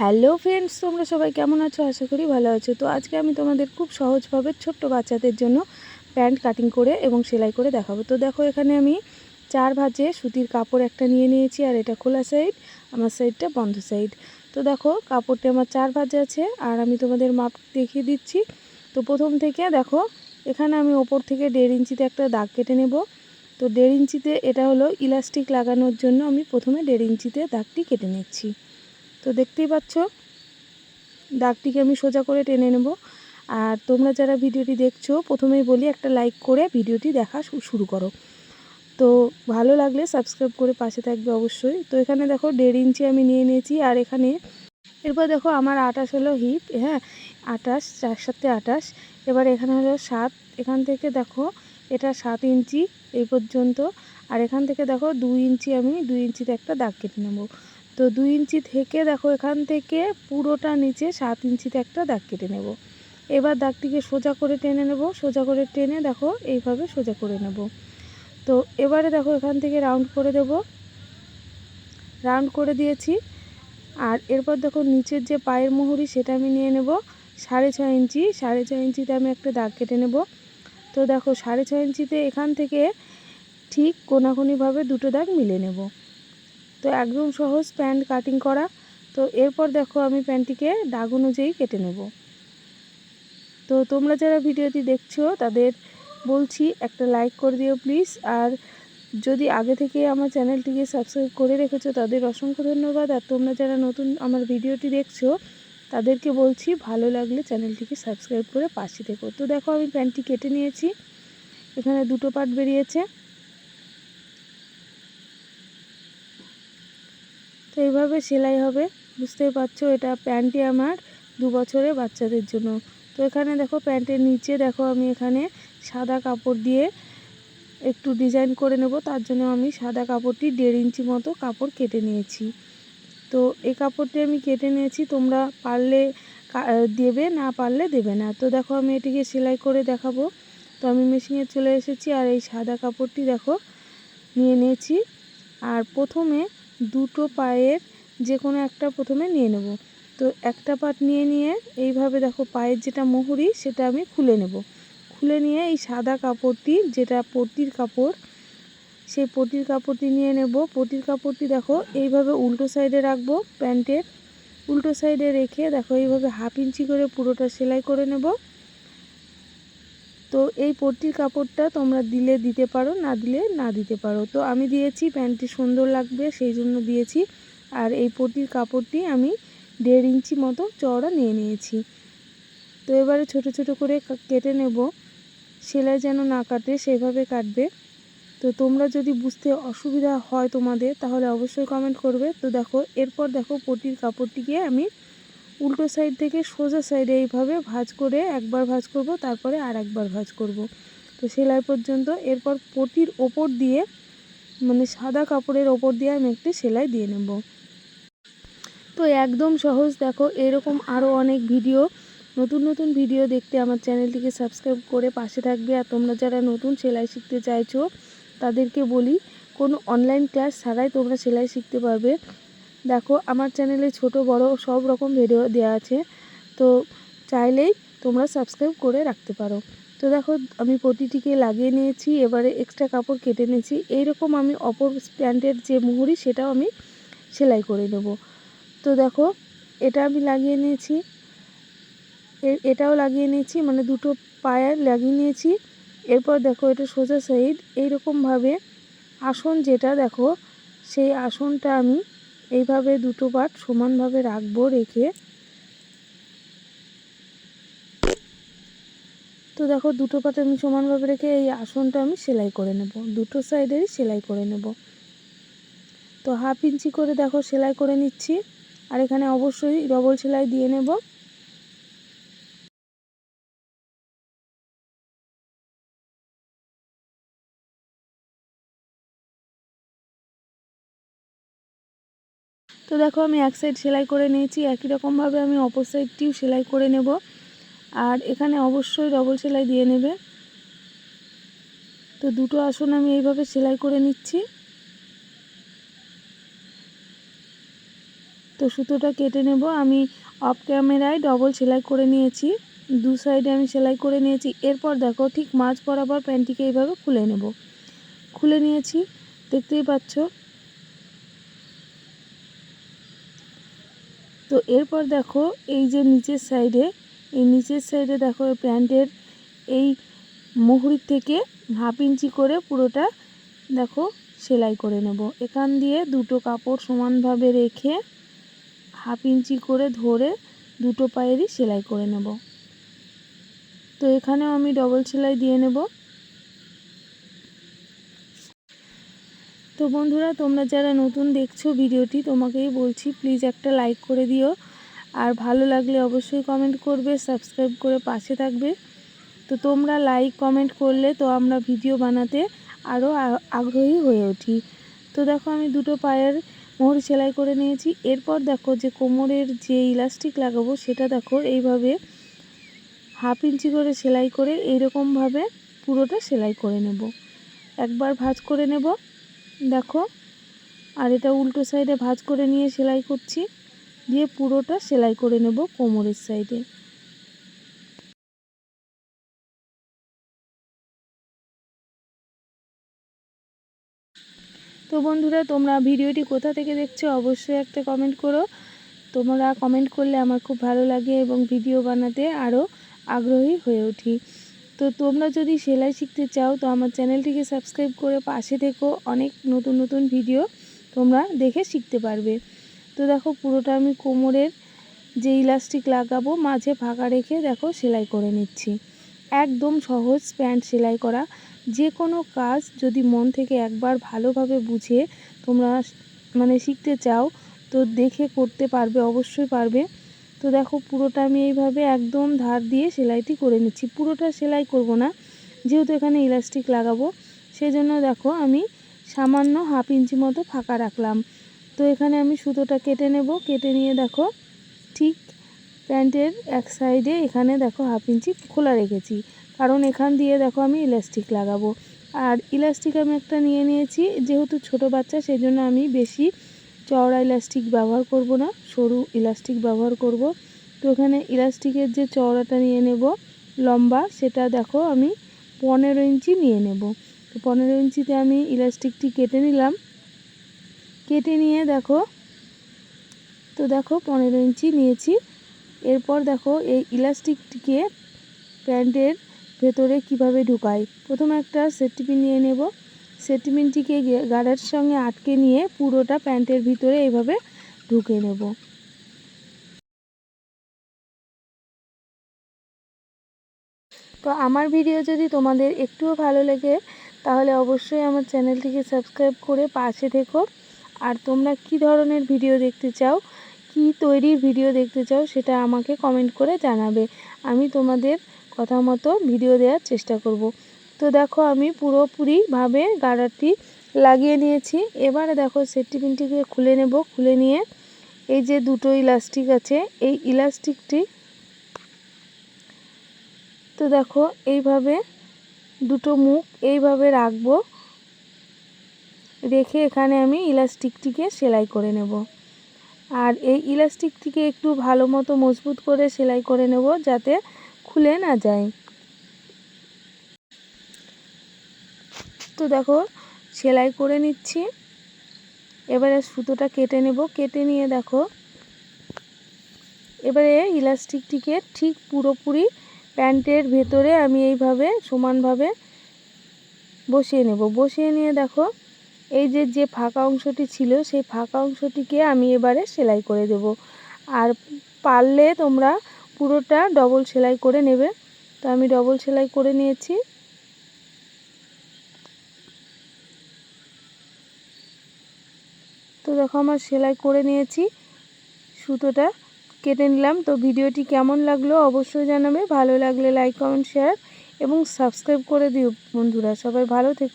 Hello friends, তোমরা সবাই কেমন আছো? আশা করি ভালো আছো। তো আজকে আমি তোমাদের খুব সহজভাবে ছোট্ট বাচ্চাদের জন্য প্যান্ট কাটিং করে এবং সেলাই করে দেখাবো। তো দেখো, এখানে আমি চার ভাজে সুতির কাপড় একটা নিয়ে নিয়েছি, আর এটা খোলা সাইড আমার সাইডটা বন্ধ সাইড তো দেখো, কাপড়টা আমার চার ভাজে আছে, আর আমি তোমাদের মাপ দেখিয়ে দিচ্ছি। তো প্রথম থেকে দেখো, এখানে আমি ওপর থেকে দেড় ইঞ্চিতে একটা দাগ কেটে নেব। তো দেড় ইঞ্চিতে এটা হলো ইলাস্টিক লাগানোর জন্য আমি প্রথমে দেড় ইঞ্চিতে দাগটি কেটে নিচ্ছি। তো দেখতেই পাচ্ছ, দাগটিকে আমি সোজা করে টেনে নেব। আর তোমরা যারা ভিডিওটি দেখছ, প্রথমেই বলি একটা লাইক করে ভিডিওটি দেখা শুরু করো। তো ভালো লাগলে সাবস্ক্রাইব করে পাশে থাকবে অবশ্যই। তো এখানে দেখো দেড় ইঞ্চি আমি নিয়ে নিয়েছি, আর এখানে এরপর দেখো আমার আটাশ হলো হিপ হ্যাঁ আটাশ চার সাথে আটাশ। এবার এখানে হলো সাত, এখান থেকে দেখো এটা সাত ইঞ্চি এই পর্যন্ত। আর এখান থেকে দেখো দুই ইঞ্চি আমি, দুই ইঞ্চিতে একটা দাগ কেটে নেব। তো দুই ইঞ্চি থেকে দেখো এখান থেকে পুরোটা নিচে সাত ইঞ্চিতে একটা দাগ কেটে নেব। এবার দাগটিকে সোজা করে টেনে নেব। সোজা করে টেনে দেখো এইভাবে সোজা করে নেব। তো এবারে দেখো এখান থেকে রাউন্ড করে দেব। রাউন্ড করে দিয়েছি। আর এরপর দেখো নিচের যে পায়ের মুহুরি সেটা আমি নিয়ে নেব। সাড়ে ছয় ইঞ্চি, সাড়ে ছয় ইঞ্চিতে আমি একটা দাগ কেটে নেব। তো দেখো সাড়ে ছয় ইঞ্চিতে এখান থেকে ঠিক কোনাকুনিভাবে দুটো দাগ মিলে নেব। তো একদম সহজ প্যান্ট কাটিং করা। তো এরপর দেখো আমি প্যান্টটিকে দাগ অনুযায়ী কেটে নেব। তো তোমরা যারা ভিডিওটি দেখছ, তাদের বলছি একটা লাইক করে দিও প্লিজ। আর যদি আগে থেকে আমার চ্যানেলটিকে সাবস্ক্রাইব করে রেখেছো, তাদের অসংখ্য ধন্যবাদ। আর তোমরা যারা নতুন আমার ভিডিওটি দেখছ, তাদেরকে বলছি ভালো লাগলে চ্যানেলটিকে সাবস্ক্রাইব করে পাশে থেকো। তো দেখো আমি প্যান্টটি কেটে নিয়েছি। এখানে দুটো পার্ট বেরিয়েছে। তো এইভাবে সেলাই হবে। বুঝতেই পারছ, এটা প্যান্টটি আমার দু বছরের বাচ্চাদের জন্য। তো এখানে দেখো প্যান্টের নিচে দেখো আমি এখানে সাদা কাপড় দিয়ে একটু ডিজাইন করে নেব। তার জন্য আমি সাদা কাপড়টি দেড় ইঞ্চি মতো কাপড় কেটে নিয়েছি। তো এই কাপড়টি আমি কেটে নিয়েছি, তোমরা পারলে দেবে, না পারলে দেবে না। তো দেখো আমি এটিকে সেলাই করে দেখাবো। তো আমি মেশিনে চলে এসেছি আর এই সাদা কাপড়টি দেখো নিয়ে নিয়েছি। আর প্রথমে দুটো পায়ের যে কোনো একটা প্রথমে নিয়ে নেব। তো একটা পাট নিয়ে নিয়ে এইভাবে দেখো পায়ের যেটা মুহুরি সেটা আমি খুলে নেব। খুলে নিয়ে এই সাদা কাপড়টি যেটা পটির কাপড়, সেই পটির কাপড়টি নিয়ে নেব। পটির কাপড়টি দেখো এইভাবে উল্টো সাইডে রাখব প্যান্টের। উল্টো সাইডে রেখে দেখো এইভাবে হাফ ইঞ্চি করে পুরোটা সেলাই করে নেব। তো এই পট্টির কাপড়টা তোমরা দিলে দিতে পারো, না দিলে না দিতে পারো। তো আমি দিয়েছি, প্যান্টটি সুন্দর লাগবে, সেই জন্য দিয়েছি। আর এই পট্টির কাপড়টি আমি দেড় ইঞ্চি মতো চওড়া নিয়ে নিয়েছি। তো এবারে ছোট ছোট করে কেটে নেব। সেলাই যেন না কাটে, সেভাবে কাটবে। তো তোমরা যদি বুঝতে অসুবিধা হয় তোমাদের, তাহলে অবশ্যই কমেন্ট করবে। তো দেখো, এরপর দেখো পটির কাপড়টিকে আমি উল্টো সাইড থেকে সোজা সাইডে এইভাবে ভাজ করে একবার ভাজ করব, তারপরে আর একবার ভাজ করব। তো সেলাই পর্যন্ত এরপর পটির ওপর দিয়ে মানে সাদা কাপড়ের ওপর দিয়ে আমি একটি সেলাই দিয়ে নেব। তো একদম সহজ, দেখো এরকম আরও অনেক ভিডিও নতুন নতুন ভিডিও দেখতে আমার চ্যানেলটিকে সাবস্ক্রাইব করে পাশে থাকবে। আর তোমরা যারা নতুন সেলাই শিখতে চাইছো, তাদেরকে বলি, কোনো অনলাইন ক্লাস ছাড়াই তোমরা সেলাই শিখতে পারবে। দেখো, আমার চ্যানেলে ছোট, বড় সব রকম ভিডিও দেওয়া আছে। তো চাইলেই তোমরা সাবস্ক্রাইব করে রাখতে পারো। তো দেখো, আমি পটিটিকে লাগিয়ে নিয়েছি, এবারে এক্সট্রা কাপড় কেটে নিয়েছি। এইরকম আমি অপর প্যান্টের যে মুহুরি, সেটাও আমি সেলাই করে নেব। তো দেখো, এটা আমি লাগিয়ে নিয়েছি। এটাও লাগিয়ে নিয়েছি মানে দুটো পায়ার লাগিয়ে নিয়েছি। এরপর দেখো, এটা সোজা সাইড এইরকমভাবে আসন যেটা, দেখো, সেই আসনটা আমি এইভাবে দুটো পাট সমানভাবে রাখব, রেখে। তো দেখো, দুটো পাট আমি সমানভাবে রেখে এই আসনটা আমি সেলাই করে নেব। দুটো সাইডেরই সেলাই করে নেব। তো হাফ ইঞ্চি করে দেখো সেলাই করে নিচ্ছি। আর এখানে অবশ্যই ডবল সেলাই দিয়ে নেব। তো দেখো আমি এক সাইড সেলাই করে নিয়েছি, একই রকমভাবে আমি অপর সাইডটিও সেলাই করে নেব। আর এখানে অবশ্যই ডবল সেলাই দিয়ে নেবে। তো দুটো আসন আমি এইভাবে সেলাই করে নিচ্ছি। তো সুতোটা কেটে নেব। আমি অফ ক্যামেরায় ডবল সেলাই করে নিয়েছি। দু সাইডে আমি সেলাই করে নিয়েছি। এরপর দেখো ঠিক মাঝ বরাবর প্যান্টটিকে এইভাবে খুলে নেব। খুলে নিয়েছি। দেখতেই পাচ্ছ? তো এরপর দেখো এই যে নিচের সাইডে এই নিচের সাইডে দেখো প্যান্টের এই মুহুরির থেকে হাফ ইঞ্চি করে পুরোটা দেখো সেলাই করে নেব। এখান দিয়ে দুটো কাপড় সমানভাবে রেখে হাফ ইঞ্চি করে ধরে দুটো পায়েরই সেলাই করে নেব। তো এখানেও আমি ডবল সেলাই দিয়ে নেব। তো বন্ধুরা, তোমরা যারা নতুন দেখছ ভিডিওটি, তোমাকেই বলছি প্লিজ একটা লাইক করে দিও। আর ভালো লাগলে অবশ্যই কমেন্ট করবে সাবস্ক্রাইব করে পাশে থাকবে। তো তোমরা লাইক কমেন্ট করলে তো আমরা ভিডিও বানাতে আরও আগ্রহী হয়ে উঠি। তো দেখো, আমি দুটো পায়ের মোহর সেলাই করে নিয়েছি। এরপর দেখো যে কোমরের যে ইলাস্টিক লাগাবো, সেটা দেখো এইভাবে হাফ ইঞ্চি করে সেলাই করে এইরকমভাবে পুরোটা সেলাই করে নেব। একবার ভাঁজ করে নেব। দেখো, আর এটা উল্টো সাইডে ভাঁজ করে নিয়ে সেলাই করছি, দিয়ে পুরোটা সেলাই করে নেব কোমরের সাইডে। তো বন্ধুরা, তোমরা ভিডিওটি কোথা থেকে দেখছ অবশ্যই একটা কমেন্ট করো। তোমরা কমেন্ট করলে আমার খুব ভালো লাগে এবং ভিডিও বানাতে আরও আগ্রহী হয়ে উঠি। তো তোমরা যদি সেলাই শিখতে চাও, তো আমার চ্যানেলটিকে সাবস্ক্রাইব করে পাশে থেকো। অনেক নতুন নতুন ভিডিও তোমরা দেখে শিখতে পারবে। তো দেখো, পুরোটা আমি কোমরের যে ইলাস্টিক লাগাবো, মাঝে ফাঁকা রেখে দেখো সেলাই করে নিচ্ছি। একদম সহজ প্যান্ট সেলাই করা। যে কোনো কাজ যদি মন থেকে একবার ভালোভাবে বুঝে তোমরা মানে শিখতে চাও, তো দেখে করতে পারবে, অবশ্যই পারবে। তো দেখো পুরোটা আমি এইভাবে একদম ধার দিয়ে সেলাইটি করে নিচ্ছি। পুরোটা সেলাই করব না, যেহেতু এখানে ইলাস্টিক লাগাবো সেই জন্য দেখো আমি সামান্য হাফ ইঞ্চি মতো ফাঁকা রাখলাম। তো এখানে আমি সুতোটা কেটে নেব, কেটে নিয়ে দেখো ঠিক প্যান্টের এক সাইডে এখানে দেখো হাফ ইঞ্চি খোলা রেখেছি। কারণ এখান দিয়ে দেখো আমি ইলাস্টিক লাগাবো। আর ইলাস্টিক আমি একটা নিয়ে নিয়েছি, যেহেতু ছোট বাচ্চা, সেজন্য আমি বেশি চওড়া ইলাস্টিক ব্যবহার করব না, সরু ইলাস্টিক ব্যবহার করব। তো এখানে ইলাস্টিকের যে চওড়াটা নিয়ে নেব, লম্বা, সেটা দেখো আমি পনেরো ইঞ্চি নিয়ে নেব। তো পনেরো ইঞ্চিতে আমি ইলাস্টিকটি কেটে নিলাম। কেটে নিয়ে দেখো, তো দেখো পনেরো ইঞ্চি নিয়েছি। এরপর দেখো এই ইলাস্টিকটিকে প্যান্টের ভেতরে কীভাবে ঢুকাই। প্রথমে একটা সেটিপিন নিয়ে নেব। সেটিপিনটিকে গাড়ার সঙ্গে আটকে নিয়ে পুরোটা প্যান্টের ভিতরে এইভাবে ঢুকে নেব। তো আমার ভিডিও যদি তোমাদের একটুও ভালো লাগে, তাহলে অবশ্যই আমার চ্যানেলটিকে সাবস্ক্রাইব করে পাশে থেকো। আর তোমরা কি ধরনের ভিডিও দেখতে চাও, কি তৈরির ভিডিও দেখতে চাও, সেটা আমাকে কমেন্ট করে জানাবে। আমি তোমাদের কথা মতো ভিডিও দেওয়ার চেষ্টা করব। তো দেখো আমি পুরোপুরিভাবে গাড়ারটি লাগিয়ে নিয়েছি। এবারে দেখো সেফটি পিনটিকে খুলে নেব, খুলে নিয়ে এই যে দুটো ইলাস্টিক আছে, এই ইলাস্টিকটি তো দেখো এইভাবে দুটো মুখ এইভাবে রাখব, রেখে এখানে আমি ইলাস্টিকটিকে সেলাই করে নেব। আর এই ইলাস্টিকটিকে একটু ভালো মতো মজবুত করে সেলাই করে নেব যাতে খুলে না যায়। তো দেখো, সেলাই করে নিচ্ছি। এবারে সুতোটা কেটে নেব। কেটে নিয়ে দেখো, এবারে ইলাস্টিকটিকে ঠিক পুরোপুরি প্যান্টের ভেতরে আমি এইভাবে সমানভাবে বসিয়ে নেব। বসিয়ে নিয়ে দেখো, এই যে যে ফাঁকা অংশটি ছিল, সেই ফাঁকা অংশটিকে আমি এবারে সেলাই করে দেব। আর পারলে তোমরা পুরোটা ডবল সেলাই করে নেবে। তো আমি ডবল সেলাই করে নিয়েছি। তো দেখো আমার সেলাই করে নিয়েছি। সুতোটা কেটে নিলাম। তো ভিডিওটি কেমন লাগল অবশ্যই জানাবে। ভালো লাগলে লাইক কমেন্ট শেয়ার এবং সাবস্ক্রাইব করে দিও বন্ধুরা। সবাই ভালো থেকে।